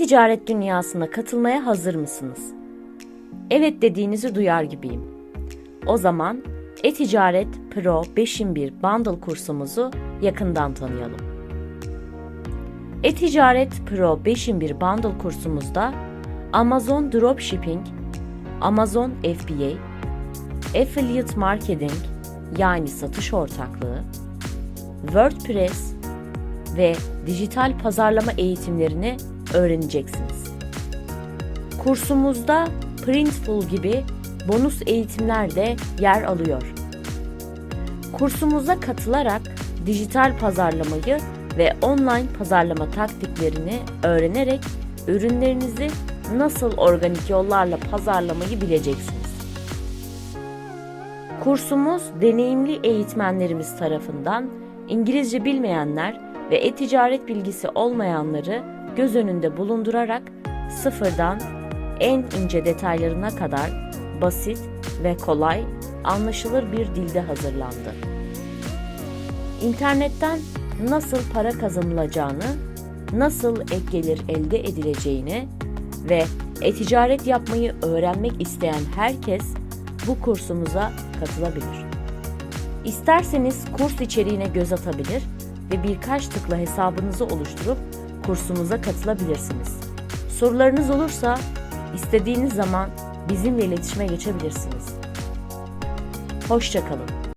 E-ticaret dünyasına katılmaya hazır mısınız? Evet dediğinizi duyar gibiyim. O zaman E-ticaret Pro 5'in 1 bundle kursumuzu yakından tanıyalım. E-ticaret Pro 5'in 1 bundle kursumuzda Amazon Dropshipping, Amazon FBA, Affiliate Marketing yani satış ortaklığı, WordPress ve dijital pazarlama eğitimlerini öğreneceksiniz. Kursumuzda Printful gibi bonus eğitimler de yer alıyor. Kursumuza katılarak dijital pazarlamayı ve online pazarlama taktiklerini öğrenerek ürünlerinizi nasıl organik yollarla pazarlamayı bileceksiniz. Kursumuz deneyimli eğitmenlerimiz tarafından İngilizce bilmeyenler ve e-ticaret bilgisi olmayanları göz önünde bulundurarak sıfırdan en ince detaylarına kadar basit ve kolay, anlaşılır bir dilde hazırlandı. İnternetten nasıl para kazanılacağını, nasıl ek gelir elde edileceğini ve e-ticaret yapmayı öğrenmek isteyen herkes bu kursumuza katılabilir. İsterseniz kurs içeriğine göz atabilir ve birkaç tıkla hesabınızı oluşturup kursumuza katılabilirsiniz. Sorularınız olursa istediğiniz zaman bizimle iletişime geçebilirsiniz. Hoşçakalın.